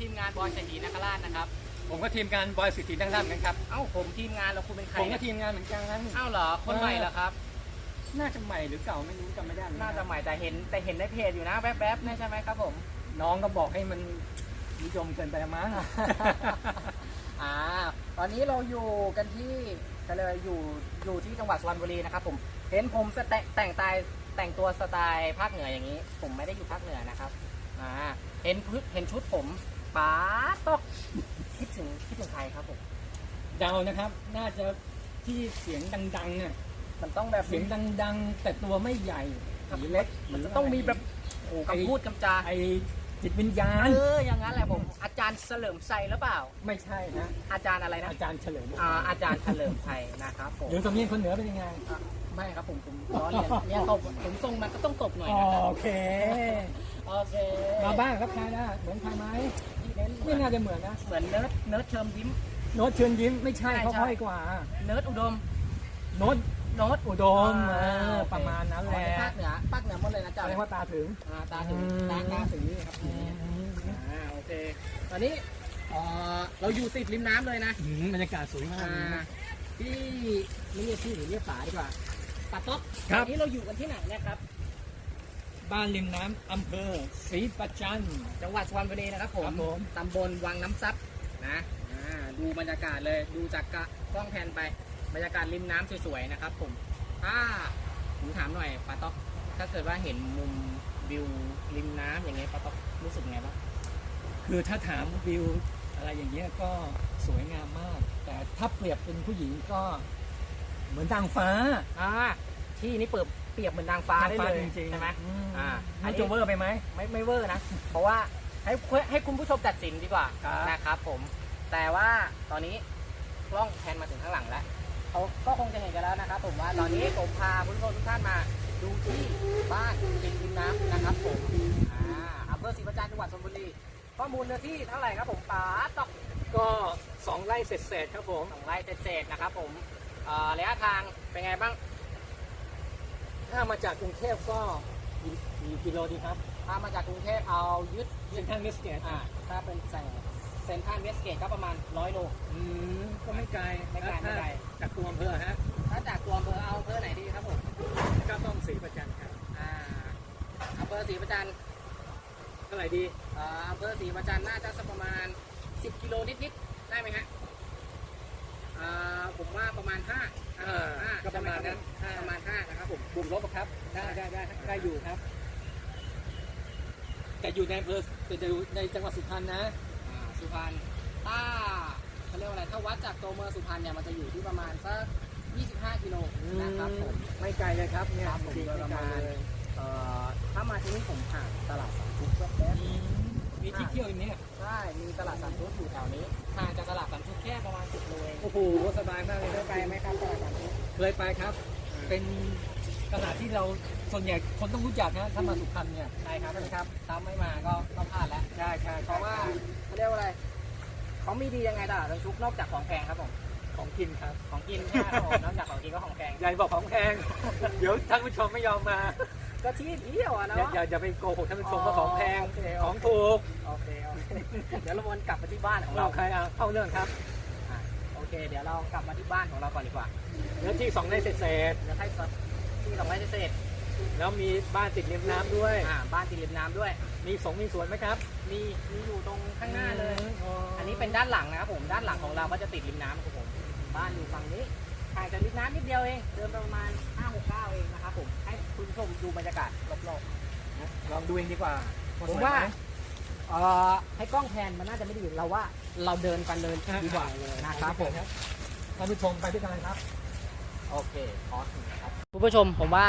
ทีมงานบอยเศรษฐีนาคราชนะครับ ผมก็ทีมงานบอยสิทธินั่งท่านกันครับ เอ้าผมทีมงานแล้วคุณเป็นใครผมก็เนี่ยทีมงานเหมือนกันเอ้าเหรอคนใหม่เหรอครับ น่าจะใหม่หรือเก่าไม่รู้จำไม่ได้เหมือกัน่าจะใหม่แต่เห็นแต่เห็นในเพจอยู่นะแวบๆนี่ใช่ไหมครับผม น้องก็บอกให้มันนิยมเกินไปมั้ง อ่า ตอนนี้เราอยู่กันที่ก็เลยอยู่อยู่ที่จังหวัดสุพรรณบุรีนะครับผม เห็นผมสแตแต่งตายแต่งตัวสไตล์ภาคเหนืออย่างนี้ ผมไม่ได้อยู่ภาคเหนือนะครับ อ่า เห็นพืเห็นชุดผม ป๋าตอกคิดถึงคิดถึงใครครับผมเดานะครับ น่าจะที่เสียงดังๆเนี่ยมันต้องแบบเสียงดัง ๆ แต่ตัวไม่ใหญ่หรือเล็กมันจะต้องมีแบบโอ้คำพูดคำจาไอจิตวิญญาณเอออย่างนั้นแหละผมอาจารย์เฉลิมชัยหรือเปล่า ไม่ใช่นะอาจารย์อะไรนะอาจารย์เฉลิมอ่าอาจารย์เฉลิมชัยนะครับผมหรือสำเนียงคนเหนือเป็นยังไงไม่ครับผมผมล้อเลียนเนี่ยตบผมทรงมันก็ต้องตบหน่อยนะโอเคโอเคมาบ้างครับใครนะเหมือนใครไหม เน้นเหมืไม่อนน่าจะเหมือนนะเหมือนเนิร์ดเนิร์ดเชิมยิ้ม โน้ตเชิญยิ้มไม่ใช่ใช่เขาใช่ค่อยกว่า เนิร์ดอุดมโน้ตโน้ตอุดมอ่าเออโอเคประมาณนั้นแหละอ๋อภาคเหนือภาคเหนือหมดเลยนะจ๊ะแสดงว่าตาถึง อ่าตาถึงอืม ตาตาถึงนี่ครับอ่าโอเคตอนนี้เอ่อเราอยู่ติดริมน้ำเลยนะอืมบรรยากาศสวยมากอ่าเลยนะที่ไม่เรียกพี่หรือเรียกป๋าดีกว่าป๋าต๊อกครับ ตอนนี้เราอยู่กันที่ไหนเนะครับ บ้านริมน้ำอำเภอศรีประจันทร์จังหวัดสุพรรณบุรีนะครับผมครับผม ตำบลวังน้ำซับนะอ่าดูบรรยากาศเลยดูจากกะกล้องแพนไปบรรยากาศริมน้ำสวยๆนะครับผมถ้าผมถามหน่อยปาต๊อกถ้าเกิดว่าเห็นมุมวิวริมน้ำอย่างเงี้ยปาต๊อกรู้สึกไงบ้างคือถ้าถามวิวอะไรอย่างเงี้ยก็สวยงามมาก แต่ถ้าเปรียบเป็นผู้หญิงก็เหมือนนางฟ้า อ่าที่นี่เปิด เปรียบเหมือนนางฟ้าได้เลยจริงๆใช่ไหมอือ่าอัอันนนี้จะเวอร์ไปไหมไม่ไม่เวอร์นะ เพราะว่าให้ให้คุณผู้ชมตัดสินดีกว่าครับนะครับผม แต่ว่าตอนนี้กล้องแพนมาถึงข้างหลังแล้วเขาก็คงจะเห็นกันแล้วนะครับผมว่าตอนนี้ผมพาคุณผู้ชมทุกท่านมาดูที่บ้านติดริมน้ำนะครับผมอ่าอำเภอศรีประจันทร์จังหวัดชลบุรีข้อมูลเนื้อที่เท่าไหร่ครับผมป๋าตอกก็สองไร่เศษๆครับผมสองไร่เศษๆนะครับผมเอ่อระยะทางเป็นไงบ้าง ถ้ามาจากกรุงเทพก็กี่กี่กิโลดีครับ ถ้ามาจากกรุงเทพเอายึดเซ็นทรัลเวสเกตอ่าถ้าเป็นแสงเซนทรัลเวสเกตก็ประมาณร้อยโลอืมก็ไม่ไกลไม่ไกลไม่ไกลถ้าจากตัวอำเภอฮะถ้าจากตัวอำเภอเอาอำเภอไหนดีครับผมก็ต้องศรีประจันทร์ครับอ่าอำเภอศรีประจันทร์เท่าไหร่ดีอ่าอำเภอศรีประจันทร์น่าจะสักประมาณ 10 กิโลนิดๆได้ไหมฮะอ่าผมว่าประมาณ 5 เออห้าก็ประมาณนั้นใช่ไหประมาณ5นะครับผมบวกลบอะครับ ได้ได้ได้ได้อยู่ครับ แต่อยู่ในอำเภอแต่อยู่ในจังหวัดสุพรรณนะ อ่าสุพรรณถ้าเขาเรียกว่าอะไรถ้าวัดจากตัวเมืองสุพรรณเนี่ยมันจะอยู่ที่ประมาณสัก 25 กิโลนะครับผม ไม่ไกลเลยครับเนี่ยครับผมจริงๆโดยประมาณไกลเลยเอ่อถ้ามาที่นี่ผมผ่านตลาดสามชุกแวบมีที่เที่ยวอย่างเนี้ยๆ ใช่มีตลาดสามชุกอยู่แถวนี้ห่างจากตลาดสามชุกแค่ประมาณ10โลเองโอ้โหสบายมากเลยเคยไปไหมครับตลาดสามชุกเคยไปครับ เป็นตลาดที่เราส่วนใหญ่คนต้องรู้จักนะถ้ามาสุพรรณเนี่ยใช่ครับใช่ครับถ้าไม่มาก็ก็พลาดแล้วใช่ใช่เพราะว่าเขาเรียกว่าอะไรเขามีดียังไงตลาดสามชุกนอกจากของแพงครับผมของกินครับของกินใช่ไหมครับผมนอกจากของกินก็ของแพงอย่าบอกของแพงเดี๋ยวท่านผู้ชมไม่ยอมมา ก็ที่เที่ยวอะอย่าเนาะ อย่าอย่าไปโกหกท่านผู้ชมว่าของแพงโอเค ของถูกโอเคโอเคเดี๋ยวเราวนกลับมาที่บ้านของเราเราใครเอาเข้าเรื่องครับอะโอเค เดี๋ยวเรากลับมาที่บ้านของเราก่อนดีกว่าเนื้อที่สองไร่เศษเดี๋ยวให้สักที่สองไร่เศษๆแล้วมีบ้านติดริมน้ำด้วย อ่าบ้านติดริมน้ำด้วย มีสงมีสวนไหมครับมีมีอยู่ตรงข้างหน้าเลยอ๋ออันนี้เป็นด้านหลังนะครับผม ด้านหลังของเราก็จะติดริมน้ำครับผม บ้านอยู่ฝั่งนี้ ห่างจากริมน้ำนิดเดียวเอง เดินไปประมาณ 5 6 9 เองนะครับผม ให้คุณผู้ชมดูบรรยากาศรอบลองดูเองดีกว่าๆผมว่าเอ่อให้กล้องแพนมันน่าจะไม่ดีเราว่าเราเดินกันเลยดีกว่านะครับผมท่านผู้ชมไปด้วยกันครับ โอเคพอสครับคุณผู้ชมผมว่า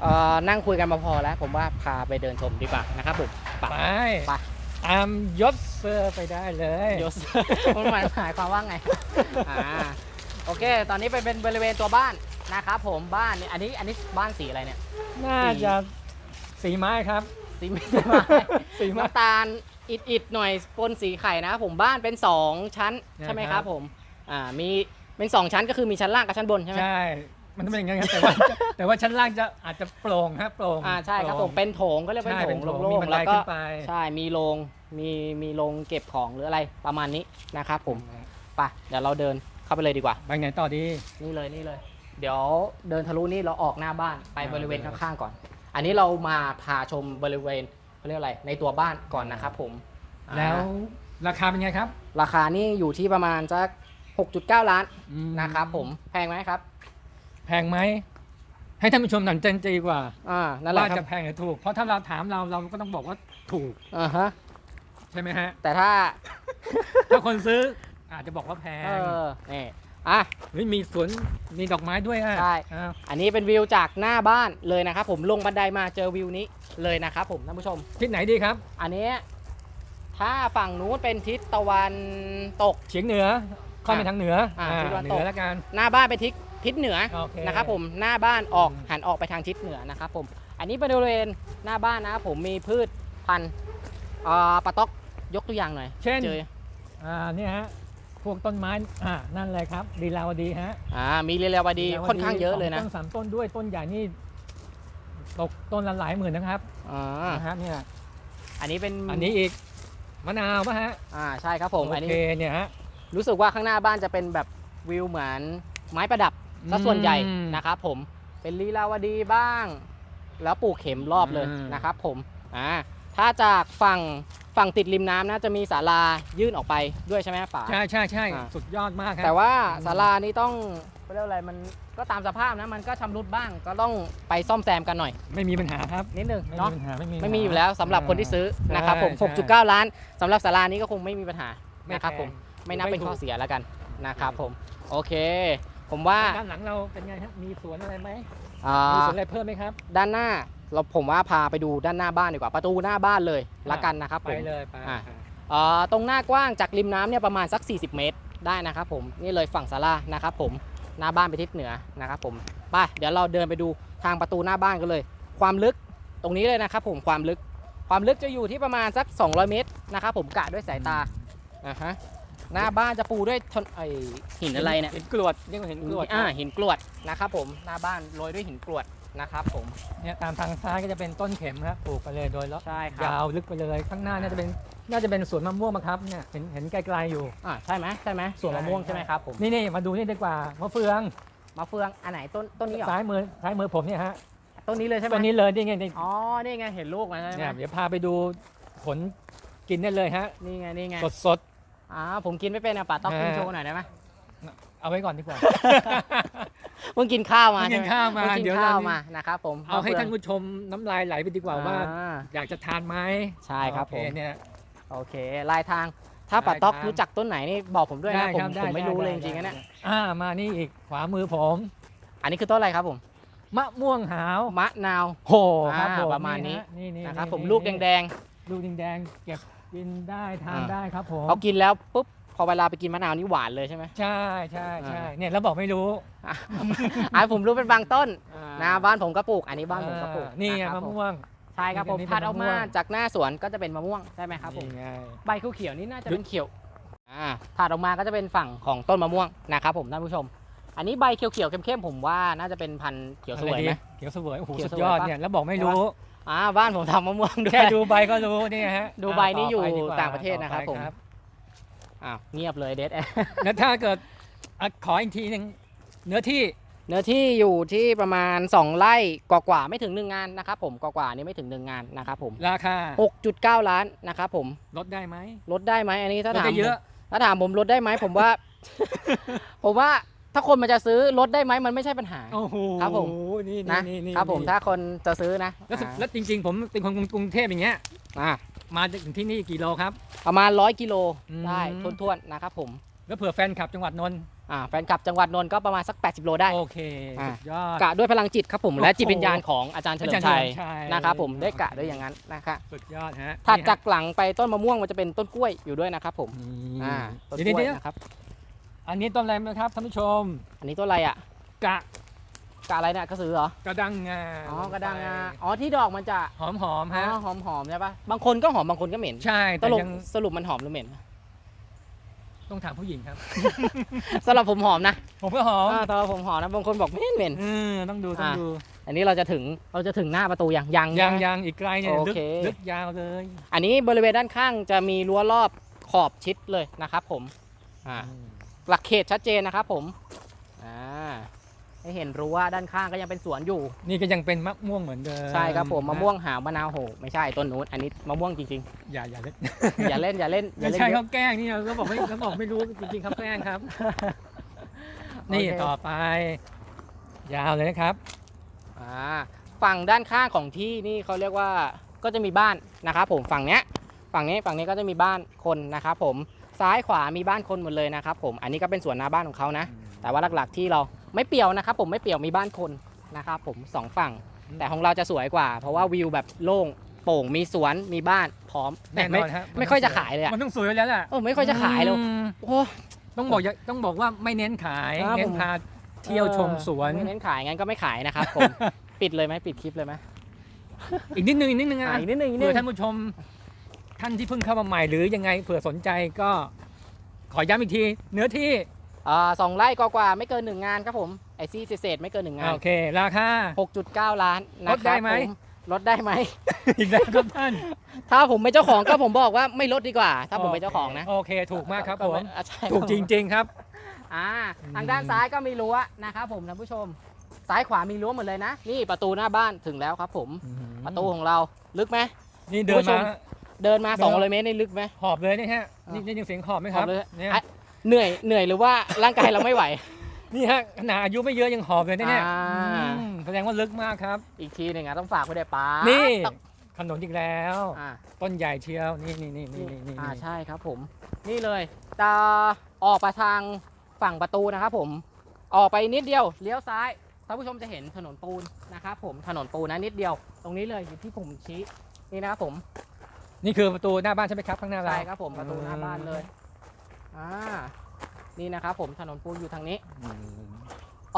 เอ่อนั่งคุยกันมาพอแล้ว ผมว่าพาไปเดินชมดีกว่านะครับผมไปไปตามยศเซอร์ไปได้เลยยศมันหมายหมายความว่าไงอ่า โอเค ตอนนี้ไปเป็นบริเวณตัวบ้านนะครับผมบ้านเนี่ยอันนี้อันนี้บ้านสีอะไรเนี่ย น่าจะสีไม้ครับ สีไม่สีไม้สีไม้น้ำตาลอิดอิดๆหน่อยปนสีไข่นะครับผมบ้านเป็นสองชั้นใช่ไหมครับผมอ่ามีเป็นสองชั้นก็คือมีชั้นล่างกับชั้นบนใช่ไหมใช่มันต้องเป็นอย่างนั้นครับแต่ว่าแต่ว่าชั้นล่างจะอาจจะโปร่งฮะโปร่งอ่าใช่ครับผมโปเป็นโถงก็เรียกเป็นใช่โถเป็งนโถงโล่มีงบันๆไดแล้วก็ขึ้นไปใช่มีโรงมีมีโรงเก็บของหรืออะไรประมาณนี้นะครับผมไปเดี๋ยวเราเดิน เข้าไปเลยดีกว่า ไปไหนต่อดี นี่เลยนี่เลย เดี๋ยวเดินทะลุนี่เราออกหน้าบ้านไปอ่า บริเวณได้ข้างๆก่อน อันนี้เรามาพาชมบริเวณเขาเรียกอะไร ในตัวบ้านก่อนนะครับผมแล้วอ่าราคาเป็นไงครับราคานี่อยู่ที่ประมาณสัก6.9 ล้านอืมนะครับผมแพงไหมครับแพงไหม ให้ท่านผู้ชมตัดสินใจดีกว่าอ่านั่นแหละว่าครัจะบแพงหรือถูก เพราะถ้าเราถามเราเราก็ต้องบอกว่าถูกอ่าฮะใช่ไหมฮะ แต่ถ้า ถ้าคนซื้อ อาจจะบอกว่าแพงเออนี่อะ เฮ้ยมีสวนมีดอกไม้ด้วยอะใช่ อ้าว อันนี้เป็นวิวจากหน้าบ้านเลยนะครับผมลงบันไดมาเจอวิวนี้เลยนะครับผมท่านผู้ชม ทิศไหนดีครับ อันนี้ถ้าฝั่งนู้นเป็นทิศตะวันตก เฉียงเหนือค่อยไปทางเหนืออ่าอ่าทิศตะวันเหตกนือแล้วกัน หน้าบ้านเป็นทิศทิศเหนือโอเค นะครับผมหน้าบ้านออกอืม หันออกไปทางทิศเหนือนะครับผม อันนี้บริเวณหน้าบ้านนะครับผมมีพืชพันธุ์อ่าปะต๊อกยกตัวอย่างหน่อยเช่นเจออ่าเนี่ยฮะ พวกต้นไม้อ่านั่นเลยครับดีลาวดีฮะอ่ามีเรียวดีลีลวค่อนข้างเยอะเลยนะสงต้นสามต้นด้วยต้นใหญ่นี่ตกต้นละหลายหมื่นนะครับอ่านะฮะเนี่ยอันนี้เป็นอันนี้อีกมะนาวป่ะฮะอ่าใช่ครับผมโออันนี้เคเนี่ยฮะรู้สึกว่าข้างหน้าบ้านจะเป็นแบบวิวเหมือนไม้ประดับซะส่วนใหญ่อืมนะครับผมเป็นลีลาวดีบ้าง แล้วปลูกเข็มรอบเลยอืมนะครับผมอ่าถ้าจากฝั่ง ฝั่งติดริมน้ำนะจะมีศาลายื่นออกไปด้วยใช่ไหมป๋า ใช่ใช่ใช่อ่า สุดยอดมากครับแต่ว่าอืมศาลานี้ต้องเขาเรียกว่าอะไรมันก็ตามสภาพนะมันก็ชำรุดบ้างก็ต้องไปซ่อมแซมกันหน่อย ไม่มีปัญหาครับนิดนึงไม่มีเนาะปัญหาไม่มีไม่มีอยู่แล้วสำหรับคนที่ซื้อใช่นะครับผม ใช่6.9 ล้านสำหรับศาลานี้ก็คงไม่มีปัญหาไม่นะครับแพงผมไม่นับไม่เป็นถูก ข้อเสียแล้วกันนะครับผมโอเค ผมว่าด้านหลังเราเป็นไงฮะมีสวนอะไรไหมอ่ามีสวนอะไรเพิ่มไหมครับ ด้านหน้า เราผมว่าพาไปดูด้านหน้าบ้านดีกว่าประตูหน้าบ้านเลยละกันนะครับไปผมเลยไปอ่าเอ่อตรงหน้ากว้างจากริมน้ำเนี่ยประมาณสัก 40 เมตรได้นะครับผมนี่เลยฝั่งศาลานะครับผมหน้าบ้านไปทิศเหนือนะครับผมไปเดี๋ยวเราเดินไปดูทางประตูหน้าบ้านกันเลย ความลึกตรงนี้เลยนะครับผมความลึกความลึกจะอยู่ที่ประมาณสัก 200 เมตรนะครับผมกะด้วยสายตาอ่าฮะหน้าบ้านจะปูด้วยทนไอหินอะไรเนี่ยเห็นกรวดเรียกว่าเห็นกรวดอ่าหินกรวดนะครับผมหน้าบ้านโรยด้วยหินกรวด นะครับผมเนี่ยตามทางซ้ายก็จะเป็นต้นเข็มครับปลูกไปเลยโดยรอบใช่ครัยาบวลึกไปเลยข้างหน้าน่าจะเป็นน่าจะเป็นสวนมะม่วงมั้งครับเนี่ยเห็นเห็นไกลๆอยู่อ่าใช่ไหมใช่ไหมสวนมะม่วงใช่ไหมครับผมนี่นี่มาดูนี่ดีกว่ามะเฟืองมะเฟืองอันไหนต้นต้นนี้เหรอซ้ายมือซ้ายมือผมเนี่ยฮะต้นนี้เลยใช่ไหมต้นนี้เลยนี่ไงนี่อ๋อนี่ไงเห็นลูกมันใช่ไหมเนี่ยเดี๋ยวพาไปดูผลกินได้เลยฮะนี่ไงนี่ไงสดสดอ่าผมกินไม่เป็นอะป่าต้องกินอ่าโชว์หน่อยได้ไหมๆเอาไว้ก่อนดีกว่า เพิ่งกินข้าวมาเพิ่งกินใช่ไหข้าวมาเพิ่งกินเดี๋ยวข้าวเรามานะครับผมเอาให้มะฟืงท่านผู้ชมน้ำลายไหลไปดีกว่าว่า อ่อยากจะทานไหมใช่ครับผมโอเเนี่ย โอเคลายทางถ้าป่าต๊อกลายทางรู้จักต้นไหนนี่บอกผมด้วยนะผมครับผมไม่ด้รู้เลยจได้ริงๆนะเนี่ยอ่ามานี่อีกขวามือผมอันนี้คือต้นอะไรครับผมมะม่วงหาวมะนาว โหครับอ่าผมประมาณนี้ฮนี่นี่นะครับนี่ผมนี่ลูกแดงลูกแดงๆเก็บกินได้ทานอ่า ได้ครับผมๆเขากินแล้วปุ๊บ พอเวลาไปกินมะนาวนี่หวานเลยใช่ไหม ใช่ใช่ใช่อ่าเนี่ยแล้วบอกไม่รู้อะอะผมรู้เป็นบางต้นอ่นะบ้านผมก็ปลูก อันนี้บ้านผมก็ปลูกอ่านี่ไงะครัมะบผม่วง ใช่ครับผมนี่เป็นถัดออกมาะม่วง จากหน้าสวนก็จะเป็นมะม่วงใช่ไหมครับผมนี่ไง ใบเขียวๆนี่น่าจะเป็นเขียวอ่าถัดออกมาก็จะเป็นฝั่งของต้นมะม่วงนะครับผมท่านผู้ชม อันนี้ใบเขียวๆเข้มๆผมว่าน่าจะเป็นพันธุ์เขียวสวยไหม อะไรดีเขียวเสวยโอ้โหเขียวสุเสดวยยอดปะ เนี่ยแล้วบอกไม่รู้ อ่าบ้านผมทำมะม่วงด้วย แค่ดูใบก็รู้เนี่ยฮะดูใบนี่ต่อยู่ไปดีกว่ต่างประเทศนะครับต่อไปผม อ้าวเงียบเลยเดดแล้วถ้าเกิดอะขออีกทีหนึงเนื้อที่เนื้อที่อยู่ที่ประมาณ 2 ไร่กว่าๆไม่ถึง 1 งานนะครับผมกว่าๆนี่ไม่ถึง 1 งานนะครับผม ราคา6.9 ล้านนะครับผมลดได้ไหมลดได้ไหมอันนี้ถ้าลดถามได้เยอะผมถ้าถามผมลดได้ไหมผมว่า ผมว่าถ้าคนมันจะซื้อลดได้ไหมมันไม่ใช่ปัญหา โอ้โหครับผม นี่นะนี่นี่ครับผมนี่ถ้าคนจะซื้อนะแล้วสุดอ่าแล้วจริง ๆ ผมเป็นคนกรุงเทพอย่างเงี้ยอ่า มาถึงที่นี่กี่โลครับ ประมาณ 100 กิโลอืม ได้ทวนๆนะครับผมแล้วเผื่อแฟนคลับจังหวัดนนท์อ่าแฟนคลับจังหวัดนนท์ก็ประมาณสัก 80 โลได้ โอเคอ่า สุดยอด กะด้วยพลังจิตครับผมโอ้โหและจิตวิญญาณของอาจารย์เฉลิมชัยอาจารย์เฉลิมชัย นะครับผมได้กะด้วยอย่างนั้นนะครับสุดยอดฮะถัดนี่ฮะจากหลังไปต้นมะม่วงมันจะเป็นต้นกล้วยอยู่ด้วยนะครับผมนี่อ่าต้นเดี๋ยวกล้วยเดี๋ยวนะครับอันนี้ต้นอะไรนะครับท่านผู้ชมอันนี้ต้นอะไรอะกะ กะอะไรเนี่ยกระสือเหรอ กระดังงาอ๋อกระดังงา อ๋อที่ดอกมันจะหอมหอมๆอ๋ฮะอหอมหอมๆใช่ปะบางคนก็หอมบางคนก็เหม็นใช่ตแต่ลกยังสรุปมันหอมหรือเหม็น ต้องถามผู้หญิงครับ สำหรับผมหอมนะผมก็หอมอ่าสำหรับผมหอมนะบางคนบอกเหม็นเหม็น เออต้องดูต้องอ่าดูอันนี้เราจะถึงเราจะถึงหน้าประตูยังยังยังใช่ไหม ยังอีกไกลเนี่ยโอลึกเค ลึกยาวเลยอันนี้บริเวณด้านข้างจะมีรั้วรอบขอบชิดเลยนะครับผมอ่าหลักเขตชัดเจนนะครับผมอ่า ให้เห็นรั้วด้านข้างก็ยังเป็นสวนอยู่ นี่ก็ยังเป็นมะม่วงเหมือนเดิมใช่ครับผมนมะม่วงหาวมะนาวโหไม่ใช่ต้นนู้นอันนี้มะม่วงจริงอย่าอย่าเล่นๆ อย่าเล่นอย่าเล่นอย่าไม่เล่นใช่เยเขาอะแกล้งนี่เขาบอกไม่เขาบอกไม่รู้จริงๆเขาแกล้งครับ นี่โอเคต่อไป ยาวเลยนะครับ อ่าฝั่งด้านข้างของที่นี่เขาเรียกว่าก็จะมีบ้านนะครับผมฝั่งเนี้ยฝั่งนี้ฝั่งนี้ก็จะมีบ้านคนนะครับผมซ้ายขวามีบ้านคนหมดเลยนะครับผมอันนี้ก็เป็นสวนหน้าบ้านของเขานะ แต่ว่าหลักๆที่เรา ไม่เปี่ยวนะครับผมไม่เปี่ยวมีบ้านคนนะครับผมสองฝั่ง แต่ของเราจะสวยกว่า เพราะว่าวิวแบบโล่งโป่งมีสวนมีบ้านพร้อมแน่แต่นไม่อนฮะไม่ค่อยจะขายเลยอะมันต้องสวยไว้แล้วแหละเออไม่ค่อยจะขายเลยอืมโอ้ต้องบอกอย่าต้องบอกว่าไม่เน้นขายครับเน้ผนมพาเที่ยวชมสวนไม่เน้นขายงั้นก็ไม่ขายนะครับผมปิดเลยไหมปิดคลิปเลยไหมอีกนิดนึงอีกนิดนึงอะอะอีกนิดนึงอีกนิดเผื่นึองท่านผู้ชมท่านที่เพิ่งเข้ามาใหม่หรือยังไงเผื่อสนใจก็ขอย้ำอีกที เนื้อที่ อ่าสองไร่กว่าๆไม่เกินหนึ่งงานครับผมไอซี่เศษๆไม่เกินหนึ่งงานโอเค ราคา 6.9 ล้านนะลดคได้รับไหม ผมลดได้ไหม อีกแล้วครับท่าน ถ้าผมเป็นเจ้าของก็ผมบอกว่าไม่ลดดีกว่า ถ้าผมเป็นเจ้าของนะโอเคถูกมากครับผม อะใช่ถูกจริง ๆ ครับ อ่าทางด้านซ้ายก็มีรั้วนะครับผมท่านผู้ชม ซ้ายขวามีรั้วหมดเลยนะ นี่ประตูหน้าบ้านถึงแล้วครับผม ประตูของเราลึกไหม นี่เดินคุณผู้ชมามเดินมา เดิน200เมตรนี่ลึกไหม หอบเลยนี่ฮะอะนี่นี่ยังเสียงหอบไหมคหรัอบบเลยเนี่ย อะ เหนื่อยเหนื่อยหรือว่าร่างกายเราไม่ไหว นี่ฮะขนาดอายุไม่เยอะยังหอบเลยนะเนี่ยอ่า อืมแสดงว่าลึกมากครับ อีกทีหนึ่งอะต้องฝากไว้ได้ป้านี่ ต้องถนนอีกแล้ว อ่าต้นใหญ่เชียวนี่นี่นี่นี่นี่อ่าใช่ครับผม นี่เลยจะออกไปทางฝั่งประตูนะครับผม ออกไปนิดเดียวเลี้ยวซ้ายท่านผู้ชมจะเห็นถนนปูนนะครับผมถนนปูนนะนิดเดียว ตรงนี้เลยอยู่ที่ผมชี้นี่นะครับผม นี่คือประตูหน้าบ้านใช่ไหมครับข้างหน้าเรา ใช่ครับผมประตูหน้าบ้านเลย อ่านี่นะครับผมถนนปูนอยู่ทางนี้อืม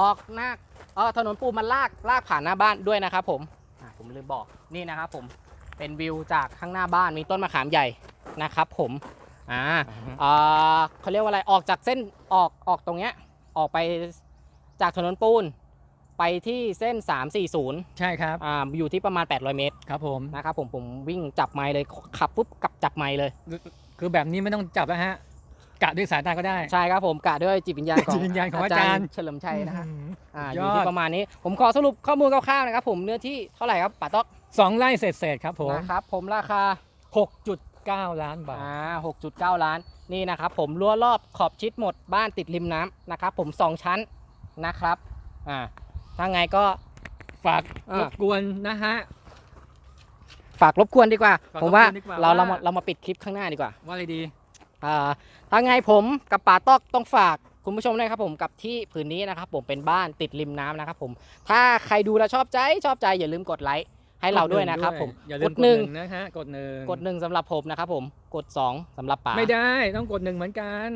ออกหน้าเออถนนปูนมันลากลากผ่านหน้าบ้านด้วยนะครับผมอะผมลืมบอกนี่นะครับผมเป็นวิวจากข้างหน้าบ้านมีต้นมะขามใหญ่นะครับผมอ่าอ่าเขาเรียกว่าอะไรออกจากเส้นออกออกตรงเนี้ยออกไปจากถนนปูนไปที่เส้น 340 ใช่ครับอ่าอยู่ที่ประมาณ 800 เมตร ครับผม นะครับผม ผมวิ่งจับไม้เลย ขับปุ๊บกลับจับไม้เลย คือแบบนี้ไม่ต้องจับแล้วฮะ กะด้วยสายตาก็ได้ ใช่ครับผมกะด้วยจิตวิญญาณของจิตวิญญาณของอาจารย์เฉลิมชัยนะฮะอืมอ่าอสุดยยู่อดที่ประมาณนี้ ผมขอสรุปข้อมูลคร่าวๆนะครับผมเนื้อที่เท่าไหร่ครับป่าต๊อกสองไร่เศษเศษๆครับผมนะครับผมราคา 6.9 ล้านบาทอ่า6.9 ล้านนี่นะครับผมรั้วรอบขอบชิดหมดบ้านติดริมน้ำนะครับผม 2 ชั้นนะครับอ่าถ้าไงก็ฝากอ่ารบกวนนะฮะฝากรบกวนดีกว่าฝากผมว่ารบกวนดีกว่าเราเราว่ามาเรามาปิดคลิปข้างหน้าดีกว่า ว่าอะไรดี อ่าถ้าไงผมกับป่าตอกต้องฝากคุณผู้ชมนะครับผมกับที่ผืนนี้นะครับผมเป็นบ้านติดริมน้ำนะครับผมถ้าใครดูแล้วชอบใจชอบใจอย่าลืมกดไลค์ให้เราด้วยนะครับผมอย่าลืกมดหนึ่งนะฮะกดหนึ่งกดหนึ่งสำหรับผมนะครับผมกดสองสำหรับป่าไม่ได้ต้องกดหนึ่งเหมือนกัน